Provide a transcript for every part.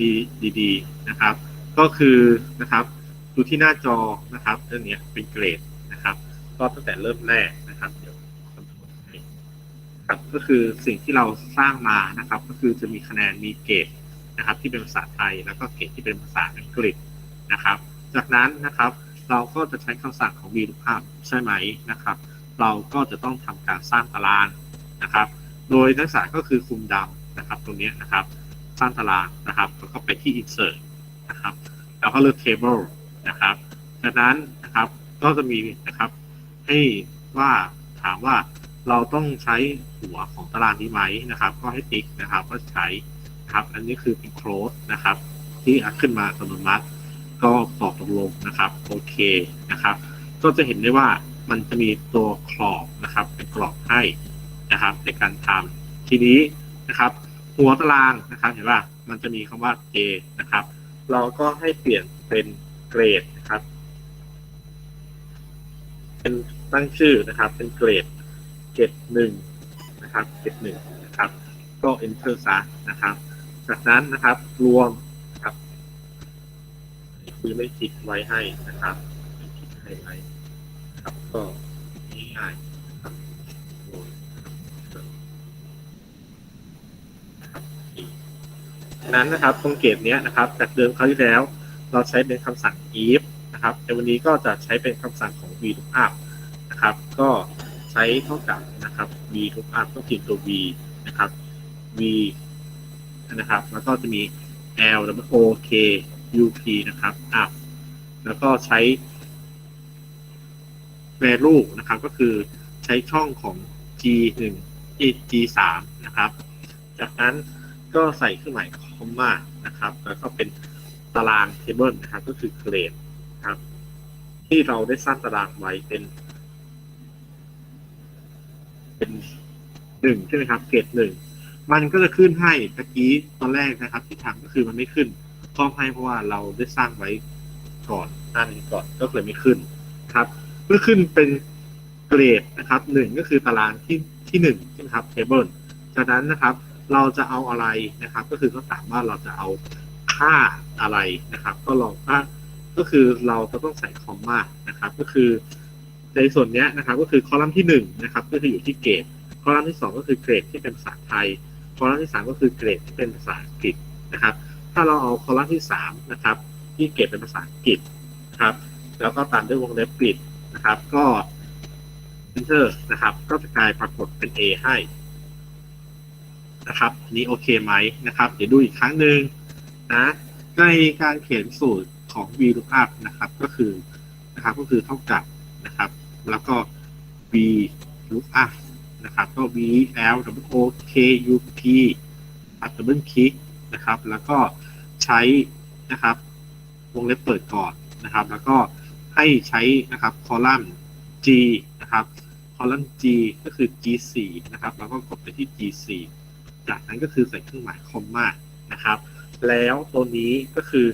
ดีดีๆนะครับ ก็คือนะครับดูที่หน้าจอนะครับเรื่องนี้เป็นเกรดนะครับ ก็ตั้งแต่เริ่มแรกนะครับเดี๋ยวคำนวณให้ครับก็คือสิ่งที่เราสร้างมานะครับ ก็คือจะมีคะแนนมีเกรดนะครับ ที่เป็นภาษาไทยแล้วก็เกรดที่เป็นภาษาอังกฤษนะครับ จากนั้นนะครับเราก็จะใช้คำสั่งของ VLOOKUP ใช่ไหมนะครับ เราก็จะต้องทำการสร้างตารางนะครับ โดยนักศึกษาก็คือคุมดำนะครับตรงนี้นะครับ สร้างตารางนะครับ แล้วก็ไปที่ insert นะครับ แล้วก็เลือก table นะครับ จากนั้นนะครับก็จะมีนะครับ ให้ว่าถามว่าเราต้องใช้หัวของตารางนี้ไหมนะครับ ก็ให้ติ๊กนะครับว่าใช้ครับอันนี้คือเป็น close นะครับ ที่ขึ้นมาอัตโนมัติ ก็ตอบตกลงนะครับโอเคนะครับ ก็จะเห็นได้ว่ามันจะมีตัวกรอบนะครับ เป็นกรอบให้นะครับ ในการทำทีนี้นะครับ หัวตารางนะครับ เห็นว่ามันจะมีคำว่า A นะครับ เราก็ให้เปลี่ยนเป็นเกรดนะครับ เป็นตั้งชื่อนะครับ เป็นเกรดเกรดหนึ่งนะครับเกรดหนึ่งนะครับ ก็ enter ซะนะครับ จากนั้นนะครับรวมนะครับคือไม่คลิกไว้ให้นะครับไม่คลิกให้ไว้ครับก็ง่ายๆ จากนั้นนะครับตรงเกรดเนี้ยนะครับ จากเดิมคราวที่แล้ว เราใช้เป็นคำสั่ง if นะครับแต่วันนี้ก็จะใช้เป็นคำสั่งของ VLOOKUP นะครับ ก็ใช้เท่ากับนะครับ VLOOKUP ก็พิมพ์ตัว V นะครับ V นะครับ แล้วก็จะมี L W O K U P นะครับ up แล้วก็ใช้ value นะครับ ก็คือใช้ช่องของ G 1 G 3นะครับ จากนั้น ก็ใส่เครื่องหมายคอมมานะครับ แล้วก็เป็นตาราง table นะครับ ก็คือเกรดครับ ที่เราได้สร้างตารางไว้เป็น เป็นหนึ่งใช่ไหมครับ เกรดหนึ่งมันก็จะขึ้นให้ตะกี้ตอนแรกนะครับ ที่ทำก็คือมันไม่ขึ้นก็ให้เพราะว่าเราได้สร้างไว้ก่อนหน้านี้ก่อนก็เลยไม่ขึ้นครับ เมื่อขึ้นเป็นเกรดนะครับหนึ่งก็คือตารางที่ที่หนึ่งใช่ไหมครับ table จากนั้นนะครับ เราจะเอาอะไรนะครับ ก็คือเขาถามว่าเราจะเอาค่าอะไรนะครับ ก็ลองว่าก็คือเราจะต้องใส่คอมมานะครับ ก็คือในส่วนนี้นะครับ ก็คือคอลัมน์ที่หนึ่งนะครับ ก็คืออยู่ที่เกรดคอลัมน์ที่สองก็คือเกรดที่เป็นภาษาไทยคอลัมน์ที่สามก็คือเกรดที่เป็นภาษาอังกฤษนะครับ ถ้าเราเอาคอลัมน์ที่สามนะครับที่เกรดเป็นภาษาอังกฤษนะครับ แล้วก็ตามด้วยวงเล็บปิดนะครับ ก็ enter นะครับ ก็จะกลายปรากฏเป็น A ให้ นะครับนี้โอเคไหมนะครับ เดี๋ยวดูอีกครั้งหนึ่งนะในการเขียนสูตรของ VLOOKUP นะครับ ก็คือนะครับก็คือเท่ากับนะครับ แล้วก็ VLOOKUP นะครับก็ V L W O K U P อัดดับเบิลคลิกนะครับ แล้วก็ใช้นะครับวงเล็บเปิดก่อนนะครับ แล้วก็ให้ใช้นะครับคอลัมน์ G นะครับคอลัมน์ G ก็คือ G4 นะครับ แล้วก็กดไปที่ G4 จากนั้นก็คือใส่เครื่องหมายคอมมานะครับ แล้วตัวนี้ก็คือ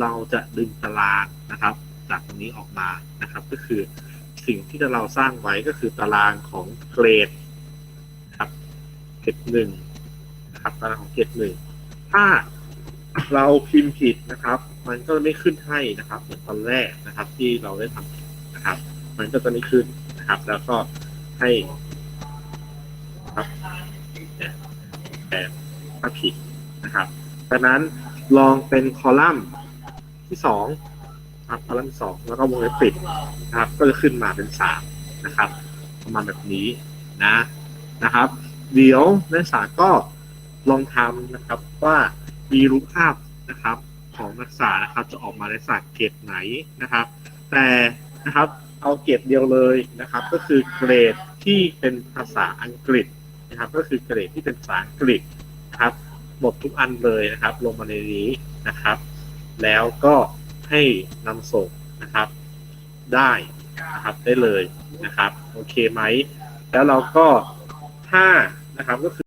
เราจะดึงตารางนะครับ จากตรงนี้ออกมานะครับ ก็คือสิ่งที่เราสร้างไว้ก็คือตารางของเกรดครับเกรดหนึ่งนะครับตารางของเกรดหนึ่งถ้าเราพิมพ์ผิดนะครับ มันก็ไม่ขึ้นให้นะครับ เหมือนตอนแรกนะครับ ที่เราได้ทำนะครับ มันก็จะไม่ขึ้นนะครับ แล้วก็ให้ครับ แต่ถ้าผิดนะครับดังนั้นลองเป็นคอลัมน์ที่สองครับคอลัมน์สองแล้วก็วงเล็บปิดนะครับ ก็จะขึ้นมาเป็นสามนะครับ ประมาณแบบนี้นะนะครับ เดี๋ยวนักศึกษาก็ลองทำนะครับว่ามีรูปภาพนะครับของนักศึกษานะครับจะออกมาในศาสตร์เกรดไหนนะครับ แต่นะครับเอาเกรดเดียวเลยนะครับ ก็คือเกรดที่เป็นภาษาอังกฤษ นะครับ ก็คือเกรดที่เป็นภาษาอังกฤษนะครับหมดทุกอันเลยนะครับ ลงมาในนี้นะครับ แล้วก็ให้นำส่งนะครับ ได้นะครับได้เลยนะครับ โอเคไหม แล้วเราก็ถ้านะครับก็คือ